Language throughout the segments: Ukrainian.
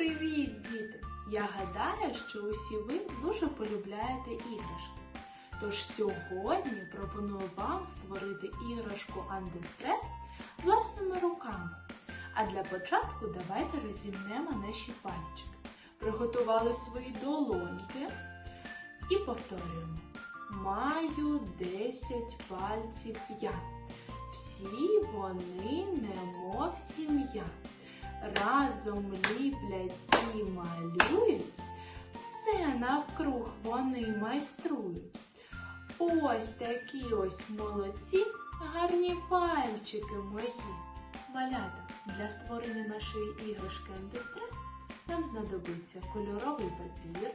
Привіт, діти! Я гадаю, що усі ви дуже полюбляєте іграшки. Тож сьогодні пропоную вам створити іграшку антистрес власними руками. А для початку давайте розімнемо наші пальчики. Приготували свої долоньки і повторюємо. Маю 10 пальців я. Всі вони немов сім'я. Разом ліплять і малюють, все навкруг вони майструють. Ось такі ось молодці, гарні пальчики мої. Малята, для створення нашої іграшки антистрес нам знадобиться кольоровий папір,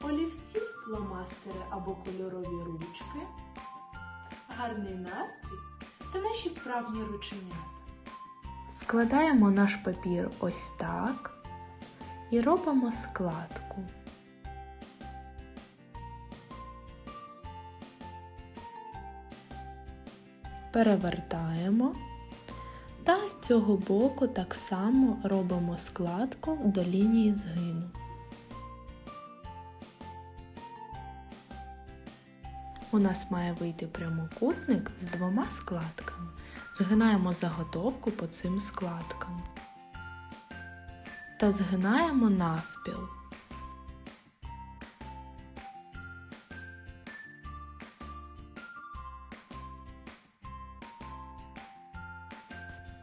олівці, фломастери або кольорові ручки, гарний настрій та наші вправні рученята. Складаємо наш папір ось так і робимо складку. Перевертаємо та з цього боку так само робимо складку до лінії згину. У нас має вийти прямокутник з двома складками. Згинаємо заготовку по цим складкам та згинаємо навпіл.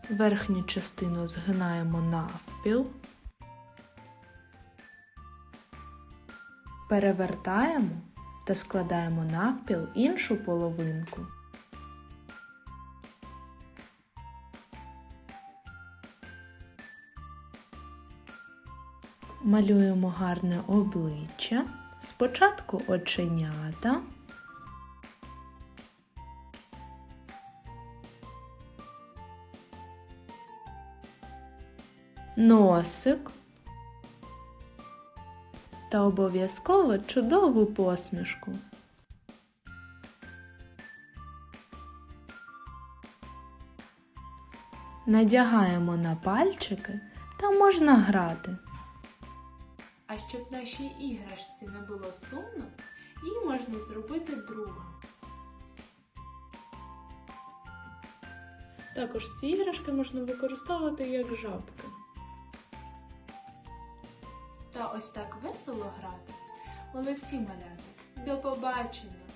Верхню частину згинаємо навпіл, перевертаємо та складаємо навпіл іншу половинку. Малюємо гарне обличчя. Спочатку оченята. Носик та обов'язково чудову посмішку. Надягаємо на пальчики та можна грати. А щоб нашій іграшці не було сумно, її можна зробити друга. Також ці іграшки можна використовувати як жабки. Та ось так весело грати. Молодці малята. До побачення!